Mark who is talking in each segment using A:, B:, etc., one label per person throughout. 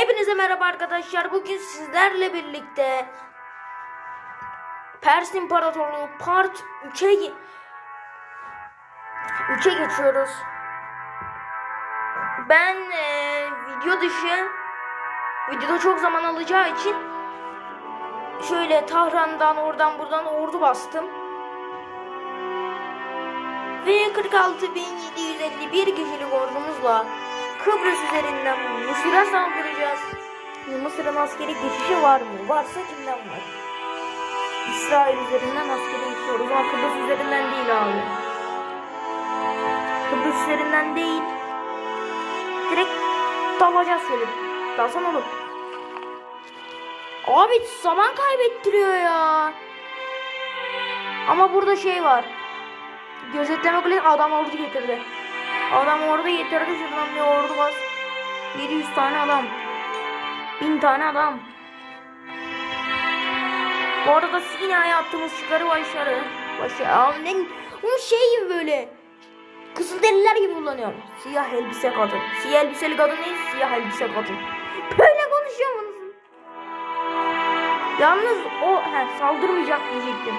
A: Hepinize merhaba arkadaşlar. Bugün sizlerle birlikte Pers İmparatorluğu Part 3'e ge- 3'e geçiyoruz. Ben eee, video dışı videoda çok zaman alacağı için şöyle Tahran'dan oradan buradan ordu bastım. Ve 46.751 kişilik ordumuzla Kıbrıs üzerinden Mısır'a saldıracağız. Mısır'ın askeri geçişi var mı? Varsa kimden var? İsrail üzerinden askeri geçiyoruz ama Kıbrıs üzerinden değil abi. Kıbrıs üzerinden değil. Direkt dalacağız şöyle. Dalsam olur. Abi zaman kaybettiriyor ya. Ama burada şey var. Gözetleme kulesi adam ordu getirdi. Adam ordu getirdi şuradan bir ordu bas. 700 tane adam. 1000 tane adam. Bu arada Sina'ya attığımız çıkarı başarı. Başarı. Abi ne? Bu şey gibi böyle. Kızılderililer gibi kullanıyor. Siyah elbise kadın. Siyah elbiseli kadın değil, siyah elbise kadın. Böyle konuşuyor musun? Yalnız o he, saldırmayacak diyecektim.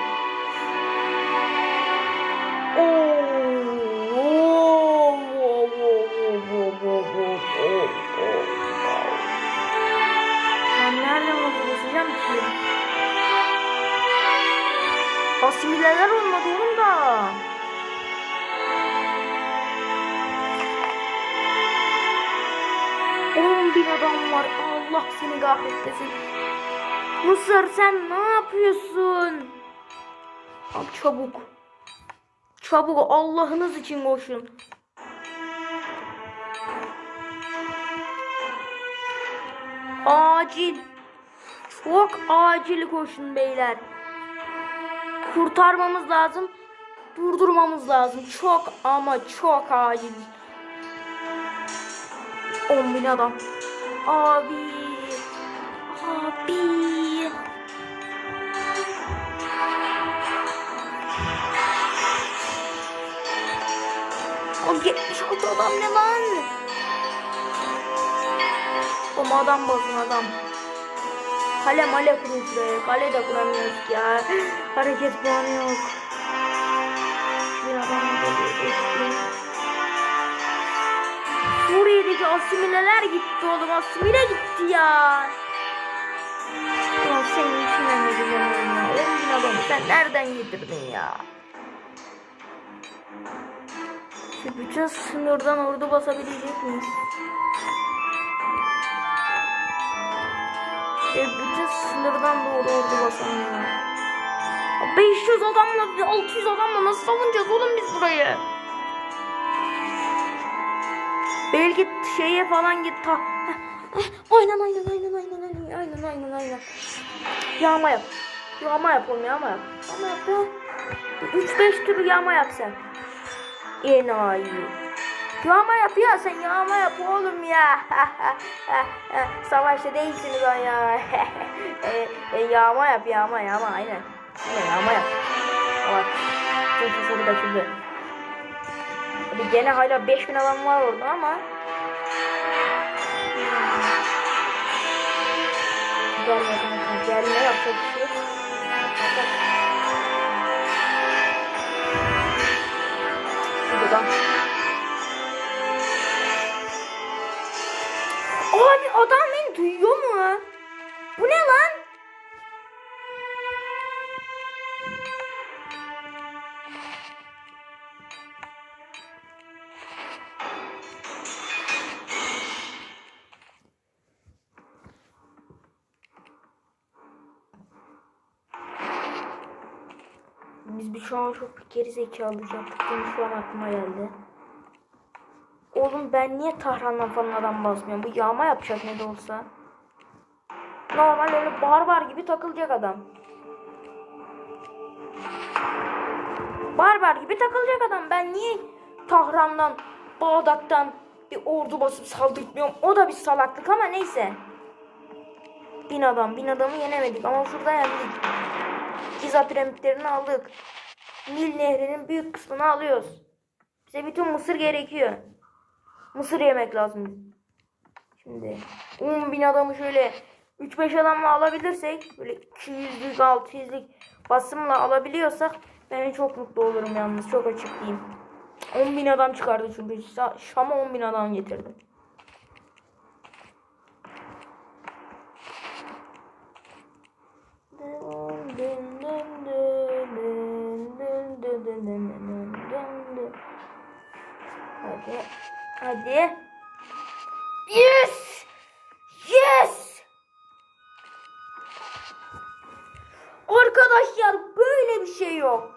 A: Kahretmesin. Mısır sen ne yapıyorsun? Abi çabuk. Çabuk Allah'ınız için koşun. Acil. Çok acil koşun beyler. Kurtarmamız lazım. Durdurmamız lazım. Çok ama çok acil. 10 bin adam. Abi. Abi. O 76 adam ne lan? O adam basın adam. Kale male kurun şuraya. Kale de kuramıyoruz ya. Hareket puanı yok. Bir adam. Suriye'deki asimileler gitti oğlum. Asimile gitti ya. Ya senin ne güvenmiyorum ya. 10 bin adamı sen nereden getirdin ya? Şu bütün sınırdan ordu basabilecek miyiz? E bütün sınırdan doğru ordu basamıyor. Ya 500 adamla 600 adamla nasıl savunacağız oğlum biz burayı? Belki şeye falan git ta. Heh, heh, aynen aynen aynen aynen. Yağma yap. Yağma yap oğlum yağma yap. Yağma yap ya. 3-5 tur yağma yap sen. Enayi. Yağma yap ya sen yağma yap oğlum ya. Savaşta değilsiniz lan ya. e, e, yağma yap yağma yağma aynen. Aynen yağma yap. Bak. Dur dur da. Hadi gene hala 5000 adam var orada ama. Gel bakalım. Gel ne yapacak bir şey. Buradan. Abi adam beni duyuyor mu? Bu ne lan? Şu an çok geri zekalı yaptık. Benim şu an aklıma geldi. Oğlum ben niye Tahran'dan falan adam basmıyorum? Bu yağma yapacak ne de olsa. Normal öyle barbar gibi takılacak adam. Barbar gibi takılacak adam. Ben niye Tahran'dan, Bağdat'tan bir ordu basıp saldırtmıyorum? O da bir salaklık ama neyse. Bin adam, bin adamı yenemedik ama şurada yendik. Giza piramitlerini aldık. Nil nehrinin büyük kısmını alıyoruz. Bize bütün mısır gerekiyor. Mısır yemek lazım. Şimdi 10 bin adamı şöyle 3-5 adamla alabilirsek böyle 200'lük 600'lük basımla alabiliyorsak ben çok mutlu olurum yalnız çok açık diyeyim. 10 bin adam çıkardı çünkü Şa- Şam'a 10 bin adam getirdim. Hadi. Yes! Yes! Arkadaşlar böyle bir şey yok.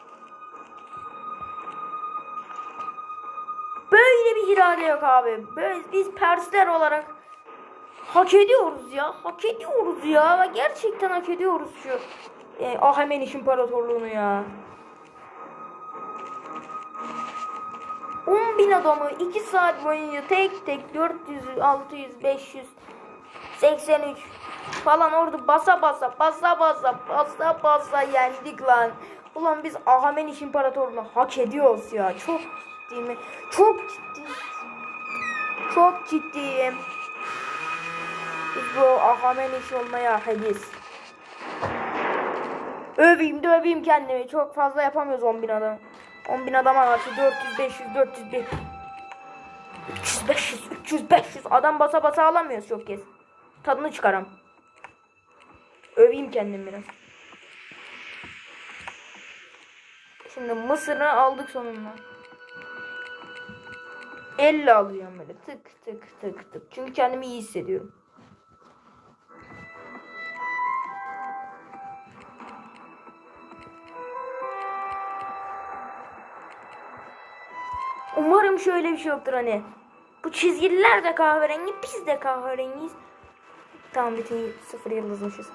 A: Böyle bir irade yok abi. Böyle, biz Persler olarak hak ediyoruz ya. Hak ediyoruz ya. Gerçekten hak ediyoruz şu e, Ahemeniş İmparatorluğunu ya. 10 bin adamı 2 saat boyunca tek tek 400, 600, 500, 83 falan orada basa basa basa basa basa basa yendik lan. Ulan biz Ahemeniş İmparatorluğunu hak ediyoruz ya. Çok ciddi mi? Çok ciddi. Çok ciddiyim. Biz bu Ahemeniş olmaya hak ediyoruz. Öveyim de öveyim kendimi. Çok fazla yapamıyoruz 10 bin adam. 10 bin adama karşı 400, 500, 400, 500, 300, 500, 300, 500 adam basa basa alamıyoruz çok kez. Tadını çıkaram. Öveyim kendimi biraz. Şimdi Mısır'ı aldık sonunda. 50 alıyorum böyle tık tık tık tık. Çünkü kendimi iyi hissediyorum. Umarım şöyle bir şey yoktur hani. Bu çizgiler de kahverengi, biz de kahverengiyiz. Tamam bütün sıfır yıldızmışız.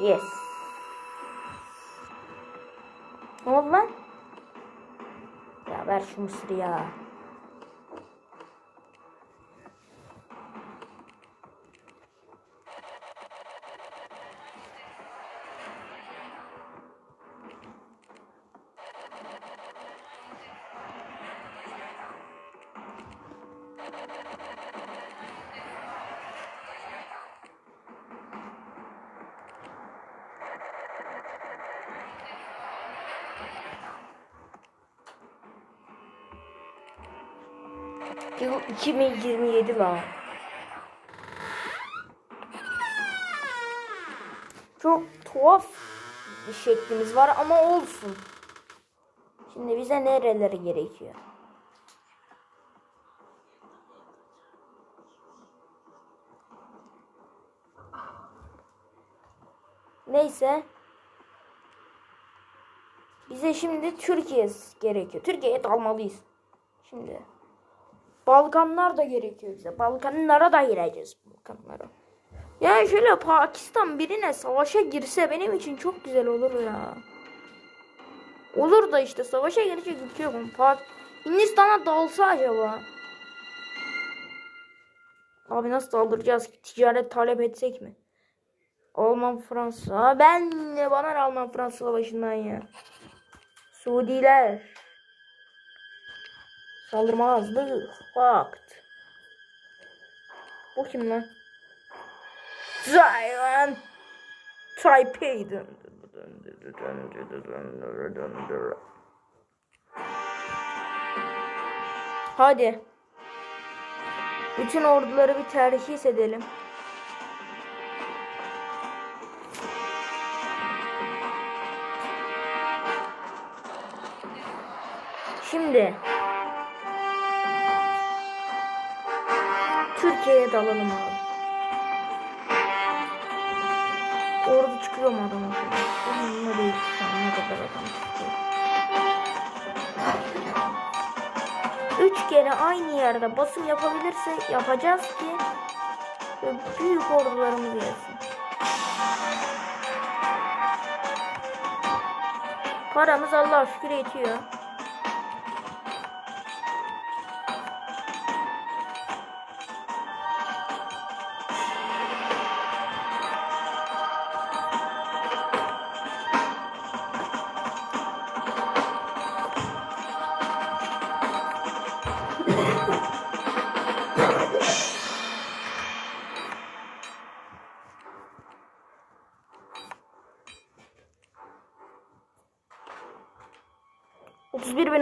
A: Yes. Ne oldu lan? Ya ver şu mısırı ya. Yıl 2027 lan. Çok tuhaf bir şeklimiz var ama olsun. Şimdi bize nereleri gerekiyor? Neyse. Bize şimdi Türkiye gerekiyor. Türkiye'ye dalmalıyız. Şimdi. Balkanlar da gerekiyor bize. Balkanlara da gireceğiz. Balkanlara. Yani şöyle Pakistan birine savaşa girse benim için çok güzel olur ya. Olur da işte savaşa girecek ülke yok. Pak Hindistan'a dalsa acaba? Abi nasıl daldıracağız? Ticaret talep etsek mi? Alman Fransa. Ben ne bana Alman Fransa savaşından ya. Suudiler. Saldırmazlık. Fakt. Bu kim lan? Zion. Taipei. Hadi. Bütün orduları bir terhis edelim. Şimdi Türkiye'ye dalalım abi. Orada çıkıyor mu adam orada? Bununla değil ne kadar adam çıkıyor. Üç kere aynı yerde basım yapabilirsek yapacağız ki büyük ordularımız gelsin. Paramız Allah şükür yetiyor.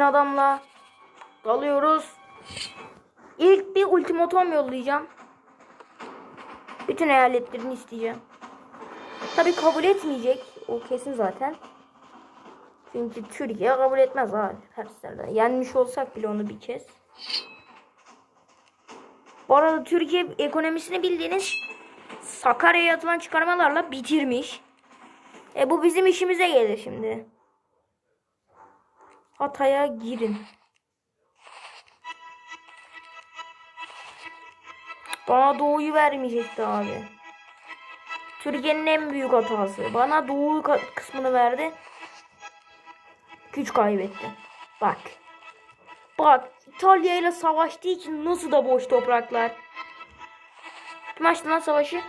A: 31 bin adamla dalıyoruz. İlk bir ultimatom yollayacağım. Bütün eyaletlerini isteyeceğim. Tabi kabul etmeyecek. O kesin zaten. Çünkü Türkiye kabul etmez abi. Perslerden. Yenmiş olsak bile onu bir kez. Bu arada Türkiye ekonomisini bildiğiniz Sakarya'ya atılan çıkarmalarla bitirmiş. E bu bizim işimize gelir şimdi. Hatay'a girin. Bana doğuyu vermeyecekti abi. Türkiye'nin en büyük hatası. Bana doğu kısmını verdi. Güç kaybetti. Bak. Bak İtalya ile savaştığı için nasıl da boş topraklar. Kim açtı lan savaşı?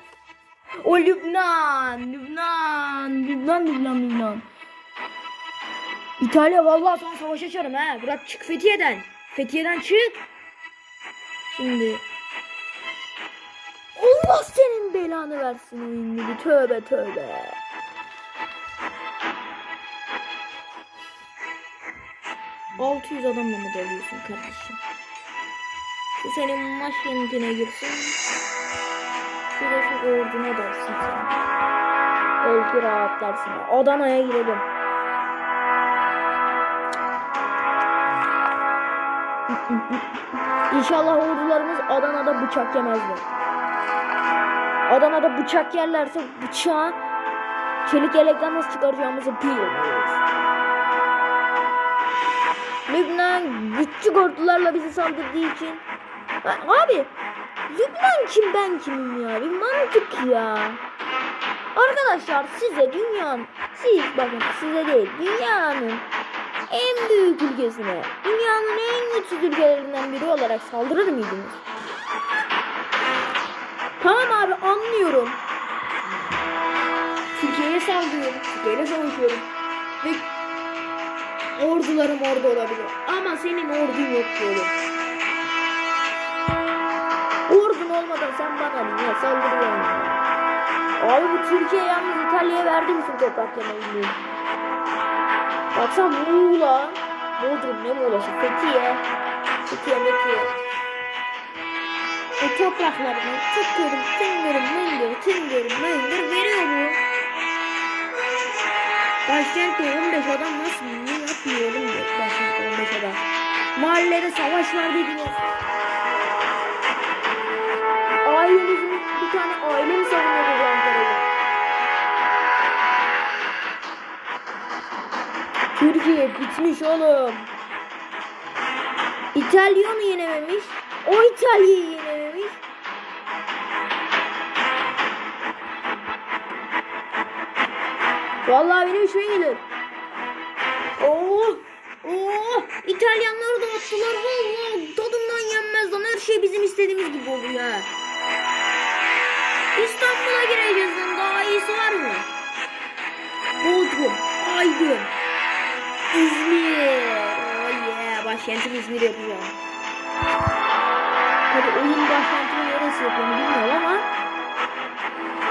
A: O Lübnan. Lübnan. Lübnan, Lübnan, Lübnan. İtalya vallahi sana savaş açarım ha. Bırak çık Fethiye'den. Fethiye'den çık. Şimdi. Allah senin belanı versin oyun gibi. Tövbe tövbe. Altı yüz adamla mı dalıyorsun kardeşim? Şu senin maç yönetine girsin. Şurada şu orduna dalsın sen. Belki rahatlarsın. Adana'ya girelim. İnşallah ordularımız Adana'da bıçak yemezler. Adana'da bıçak yerlerse bıçağı çelik yelekten nasıl çıkaracağımızı bilmiyoruz. Lübnan küçük ordularla bizi saldırdığı için Abi Lübnan kim ben kimim ya bir mantık ya Arkadaşlar size dünyanın siz bakın size değil dünyanın en büyük ülkesine dünyanın en güçsüz ülkelerinden biri olarak saldırır mıydınız? Tamam abi anlıyorum. Türkiye'ye saldırıyorum. Türkiye'yle savaşıyorum. Ve ordularım orada olabilir. Ama senin ordun yok diyorum. Ordun olmadan sen bana niye saldırıyorsun? Abi bu Türkiye yalnız İtalya'ya verdi mi tüm topraklarını Baksana Muğla. Bodrum ne Muğla'sı? Fethiye. Fethiye, Fethiye. O topraklarını tıkıyorum, tıngırım, mıngır, tıngırım, mıngır veriyor bu. Başkentte 15 adam nasıl ne yapıyor oğlum bu başkentte 15 adam? Mahallede savaş var dediniz. Ailenizin bir tane aile mi savunuyordu bu? Türkiye bitmiş oğlum. İtalya'nı yenememiş. O İtalya'yı yenememiş. Vallahi benim işime gelir. Oh! Oh! İtalyanları da attılar. Vallahi tadından yenmez lan. Her şey bizim istediğimiz gibi oluyor. İstanbul'a gireceğiz lan. Daha iyisi var mı? Bodrum, Aydın, İzmir. Oh yeah. Başkentim İzmir yapacağım. Tabi oyun başkentini neresi yapıyor bilmiyorum ama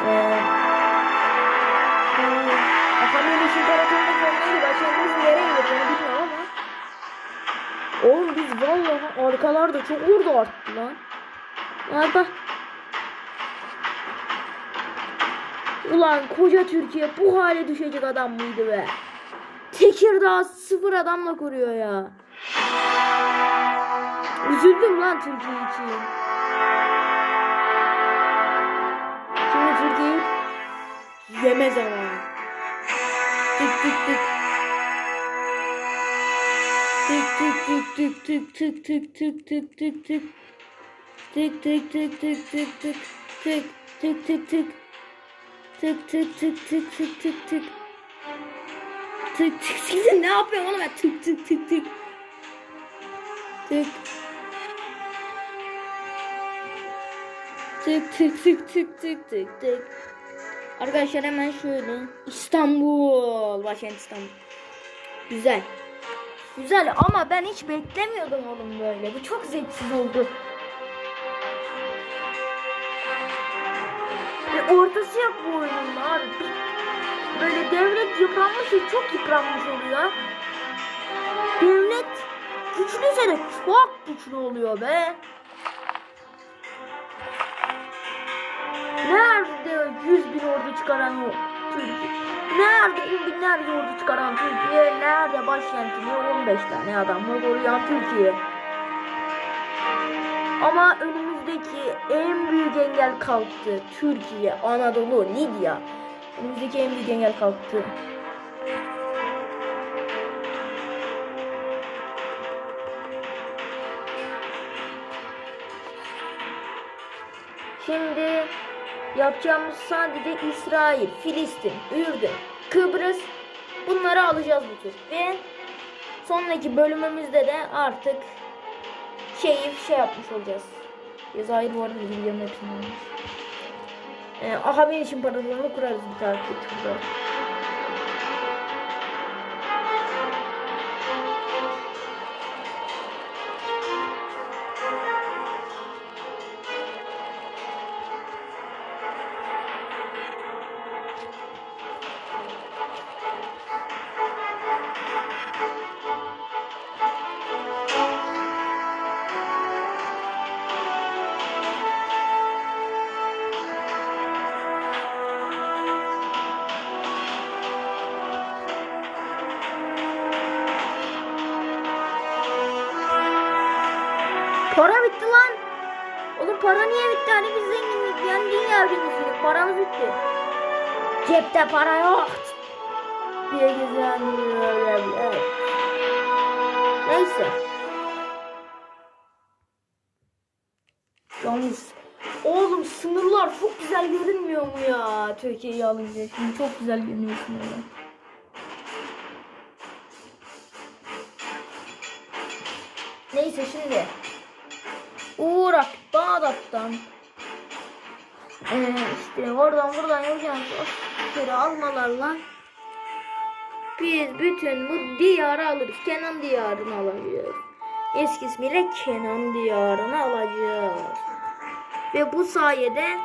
A: eee Akamıyormuş İmparatorluğu fonları başkentimiz nereye yapıyor bilmiyorum ama Oğlum biz vallahi arkalarda çok ordu arttı lan. Arda. Ulan koca Türkiye bu hale düşecek adam mıydı be? Tekirdağ sıfır adamla kuruyor ya. Üzüldüm lan Türkiye için. Şimdi Türkiye yemez ama. Tık tık tık. Tık tık tık tık tık tık tık tık tık tık. Tık tık tık tık tık tık. Tık tık tık tık. Tık tık tık tık tık tık tık. Tık tık tık ne yapıyorum oğlum ben tık tık tık tık. Tık. Tık tık tık tık tık tık tık. Arkadaşlar hemen şöyle. İstanbul. Başkent İstanbul. Güzel. Güzel ama ben hiç beklemiyordum oğlum böyle. Bu çok zevksiz oldu. Ve ortası yok bu oyunun abi. Böyle devlet yıpranmış ve çok yıpranmış oluyor. devlet güçlüyse de çok güçlü oluyor be. Nerede 100 bin ordu çıkaran yok Türkiye? Nerede on binlerce ordu çıkaran Türkiye? Nerede başkentini 15 tane adamla koruyan Türkiye? Ama önümüzdeki en büyük engel kalktı. Türkiye, Anadolu, Lidya. Önümüzdeki en büyük engel kalktı. Şimdi yapacağımız sadece İsrail, Filistin, Ürdün, Kıbrıs bunları alacağız bu tur. Ve sonraki bölümümüzde de artık şeyi şey yapmış olacağız. Cezayir bu arada bilgilerin hepsini almış. Ee, Ahamen için paralarını kurarız bir takip. Para bitti lan. Oğlum para niye bitti? Hani biz zenginlik yendiğin yer bilmişsin. Paramız bitti. Cepte para yok. Diye gezen evet. Neyse. Yalnız oğlum sınırlar çok güzel görünmüyor mu ya Türkiye'yi alınca? Şimdi çok güzel görünüyor sınırlar. Neyse şimdi Uğrak Bağdat'tan ee, işte oradan buradan yapacağımız askeri almalarla biz bütün bu diyarı alırız. Kenan diyarını alacağız. Eski ismiyle Kenan diyarını alacağız. Ve bu sayede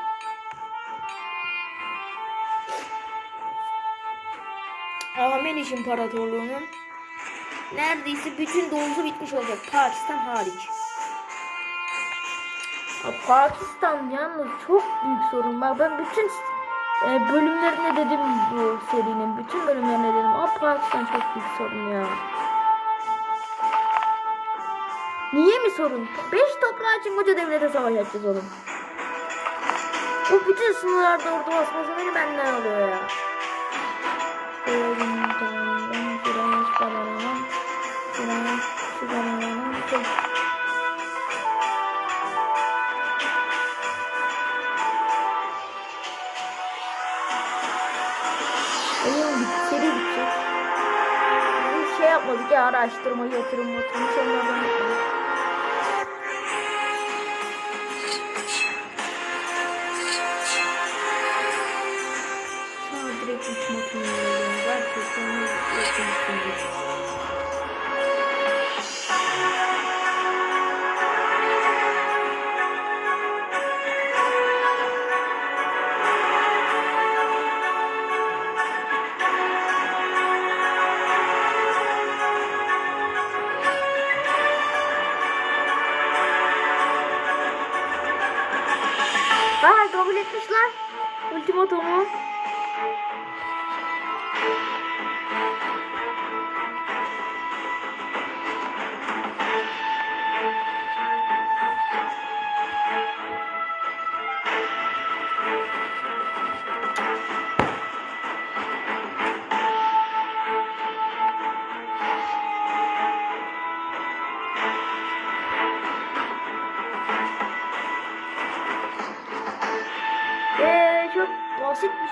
A: Ahmeniş İmparatorluğu'nun neredeyse bütün doğusu bitmiş olacak. Pakistan hariç. Pakistan yalnız çok büyük sorun var. Ben bütün e, bölümlerine dedim bu serinin. Bütün bölümlerine dedim. Ama Pakistan çok büyük sorun ya. Niye mi sorun? Beş toprağı için koca devlete savaş açacağız oğlum. Bu bütün sınırlarda ordu basması beni benden alıyor ya. Benim Yapmadık ya araştırma, yatırım, yatırım onlardan yapmadık. Sana direkt ultimatum yolluyorum. Gerçekten ultimatum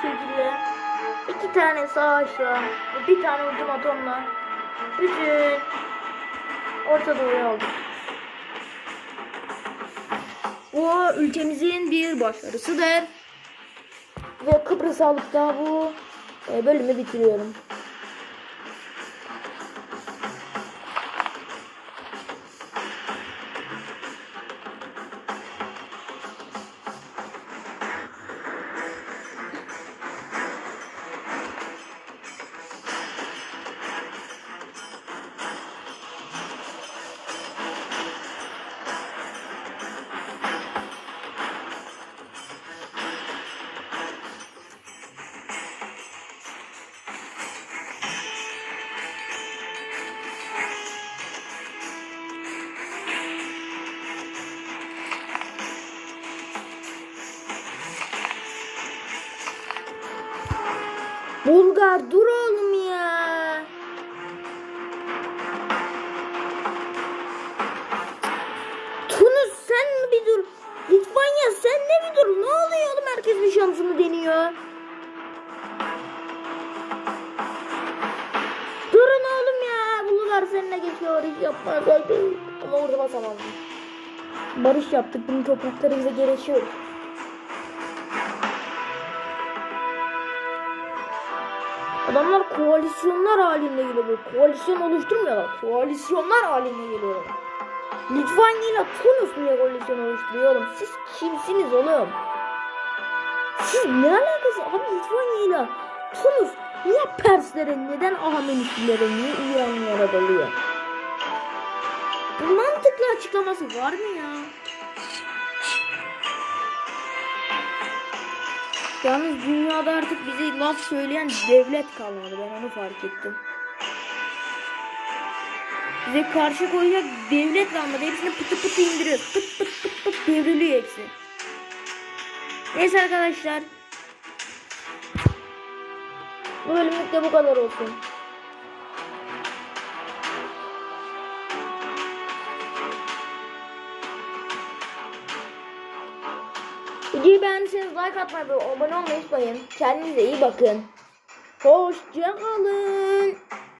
A: şekilde iki tane savaşla bir tane ultimatomla bütün Orta Doğu'yu aldık. Bu ülkemizin bir başarısıdır. Ve Kıbrıs alıp da bu e, bölümü bitiriyorum. Hiç yapmaz. Hadi. Ama orada basamazdım. Barış yaptık. Bunun topraklarımıza gerekiyor. Adamlar koalisyonlar halinde geliyor. Koalisyon oluşturmuyorlar. Koalisyonlar halinde geliyor. Litvanya ile Tunus niye koalisyon oluşturuyor oğlum? Siz kimsiniz oğlum? Siz ne alakası? Abi Litvanya ile Tunus niye Perslere, neden Ahamenişlilere, niye İranlılara dalıyor? Bu mantıklı açıklaması var mı ya? Yalnız dünyada artık bize laf söyleyen devlet kalmadı. Ben onu fark ettim. Bize karşı koyacak devlet kalmadı. Hepsini pıtı pıtı indiriyor. Pıt pıt pıt pıt devriliyor hepsi. Neyse arkadaşlar. Bu bölümlük de bu kadar olsun. Videoyu beğendiyseniz like atmayı ve abone olmayı unutmayın. Kendinize iyi bakın. Hoşçakalın.